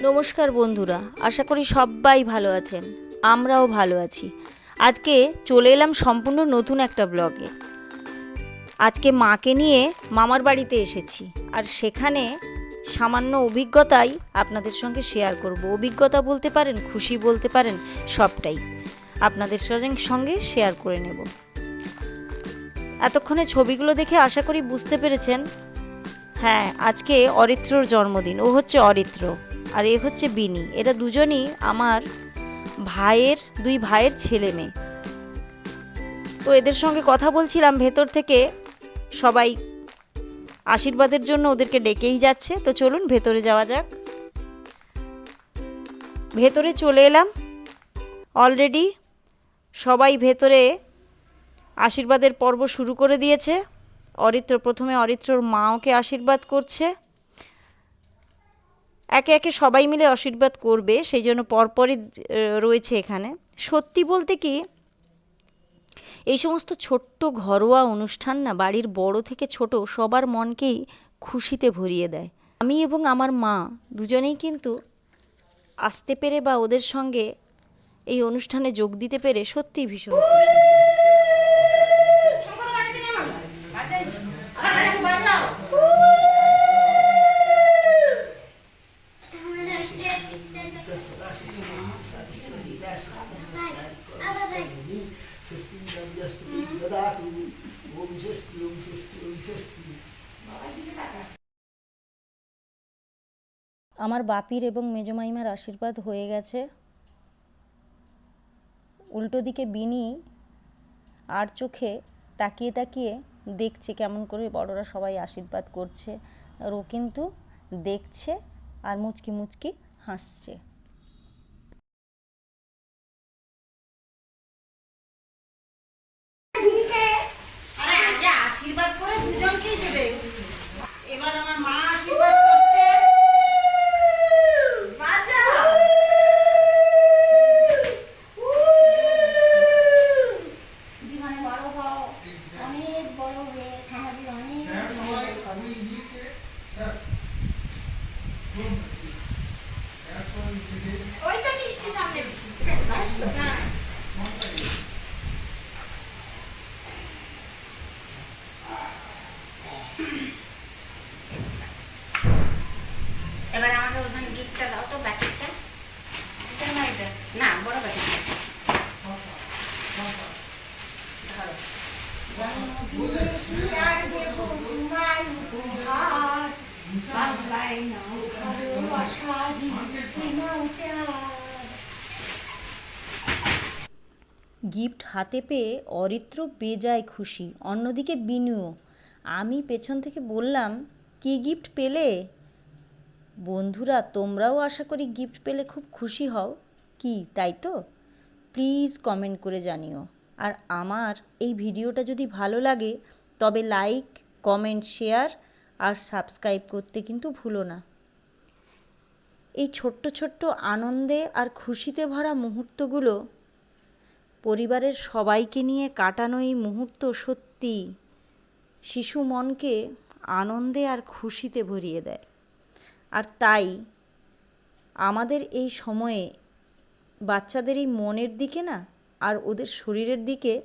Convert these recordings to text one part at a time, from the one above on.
নমস্কার বন্ধুরা, আশা করি সবাই ভালো আছেন, আমরাও ভালো আছি। আজকে চলে এলাম সম্পূর্ণ নতুন একটা ব্লগে। আজকে মাকে নিয়ে মামার বাড়িতে এসেছি, আর সেখানে সামান্য অভিজ্ঞতাই আপনাদের সঙ্গে শেয়ার করব। অভিজ্ঞতা বলতে পারেন, খুশি বলতে পারেন, সবটাই আপনাদের সঙ্গে- শেয়ার করে নেব। এতক্ষণে ছবিগুলো দেখে আশা করি বুঝতে পেরেছেন। হ্যাঁ আজকে অরিত্রর জন্মদিন, ও হচ্ছে অরিত্র। আর এ হচ্ছে বিনি। এরা দুজনই আমার ভাইয়ের, দুই ভাইয়ের ছেলে মেয়ে। তো এদের সঙ্গে কথা বলছিলাম ভেতর থেকে, সবাই আশীর্বাদের জন্য ওদেরকে ডেকেই যাচ্ছে। তো চলুন ভেতরে যাওয়া যাক। ভেতরে চলে এলাম। অলরেডি সবাই ভেতরে আশীর্বাদের পর্ব শুরু করে দিয়েছে। অরিত্র, প্রথমে অরিত্রর মা ওকে আশীর্বাদ করছে। একে একে সবাই মিলে আশীর্বাদ করবে, সেই জন্য পরপরই রয়েছে এখানে। সত্যি বলতে কি, এই সমস্ত ছোট্ট ঘরোয়া অনুষ্ঠান না, বাড়ির বড় থেকে ছোট, সবার মনকেই খুশিতে ভরিয়ে দেয়। আমি এবং আমার মা দুজনেই কিন্তু আসতে পেরে বা ওদের সঙ্গে এই অনুষ্ঠানে যোগ দিতে পেরে সত্যিই ভীষণ খুশি। আমার বাপির এবং মেজমাইমার আশীর্বাদ হয়ে গেছে। উল্টো দিকে বিনি আর চোখে তাকিয়ে তাকিয়ে দেখছে কেমন করে বড়রা সবাই আশীর্বাদ করছে। আর ও কিন্তু দেখছে আর মুচকি মুচকি হাসছে। আশীর্বাদ করে দুজনকেই দেবে। এবার আমার মা আশীর্বাদ করছে। বাজা জীবনে বড় হও অনেক বড় হয়ে সমাজে অনেক ওইটা মিষ্টি সামনে দিছি হ্যাঁ এবার আমাকে ওখানে গিফটটা দাও তো ব্যাকেটটা এটা না এটা না বড় ব্যাকেটটা ধরো জন্মদিনে কি আর দেবো তোমায় উপহার গিফট হাতে পেয়ে অরিত্র বেজায় খুশি, অন্যদিকে বিনুও। আমি পেছন থেকে বললাম, কি গিফট পেলে? বন্ধুরা, তোমরাও আশা করি গিফট পেলে খুব খুশি হও। কি, তাই তো? প্লিজ কমেন্ট করে জানিও। আর আমার এই ভিডিওটা যদি ভালো লাগে, তবে লাইক, কমেন্ট, শেয়ার আর সাবস্ক্রাইব করতে কিন্তু ভুলো না। এই ছোট্ট ছোট্ট আনন্দে আর খুশিতে ভরা মুহূর্তগুলো পরিবারের সবাইকে নিয়ে কাটানো এই মুহূর্ত সত্যি শিশু মনকে আনন্দে আর খুশিতে ভরিয়ে দেয়। আর তাই আমাদের এই সময়ে বাচ্চাদের এই মনের দিকে না আর ওদের শরীরের দিকে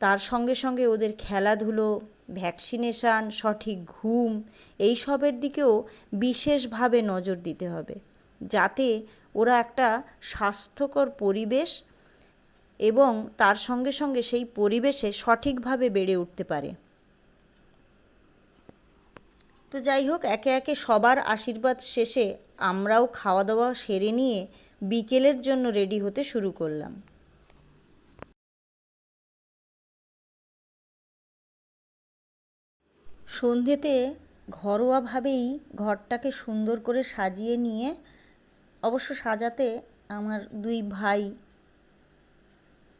তার সঙ্গে সঙ্গে ওদের খেলাধুলো ভ্যাকসিনেশান, সঠিক ঘুম এই সবের দিকেও বিশেষভাবে নজর দিতে হবে। যাতে ওরা একটা স্বাস্থ্যকর পরিবেশ এবং তার সঙ্গে সঙ্গে সেই পরিবেশে সঠিকভাবে বেড়ে উঠতে পারে। তো যাই হোক, একে একে সবার আশীর্বাদ শেষে আমরাও খাওয়া দাওয়া সেরে নিয়ে বিকেলের জন্য রেডি হতে শুরু করলাম। সন্ধ্যেতে ঘরোয়াভাবেই ঘরটাকে সুন্দর করে সাজিয়ে নিয়ে, অবশ্য সাজাতে আমার দুই ভাই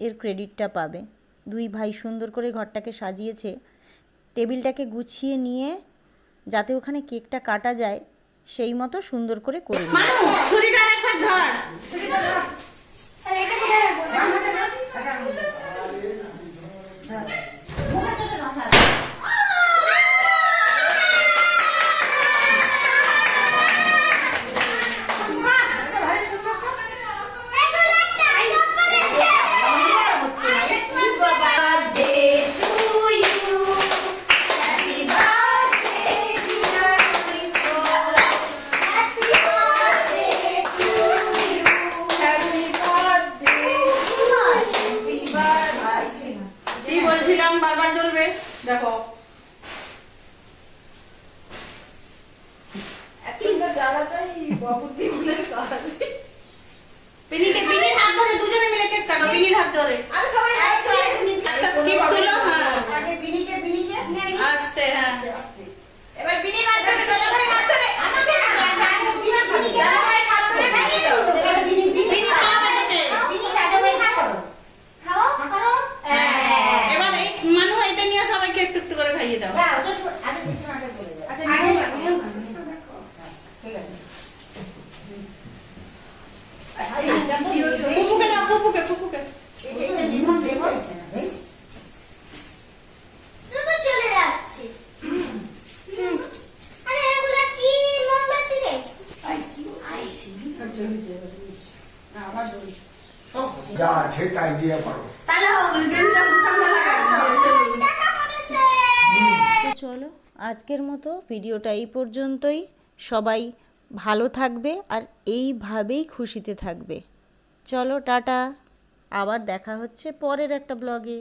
এর ক্রেডিটটা পাবে। দুই ভাই সুন্দর করে ঘরটাকে সাজিয়েছে। টেবিলটাকে গুছিয়ে নিয়ে যাতে ওখানে কেকটা কাটা যায়, সেই মতো সুন্দর করে করে নিই দেখো। পিনিকে পিনির হাত ধরে দুজনে মিলে কেক কাটো পিনির হাত ধরে। আরে সবাই চলো আজকের মতো ভিডিওটা এই পর্যন্তই। সবাই ভালো থাকবে আর এইভাবেই খুশিতে থাকবে। চলো টাটা। আবার দেখা হচ্ছে পরের একটা ব্লগে।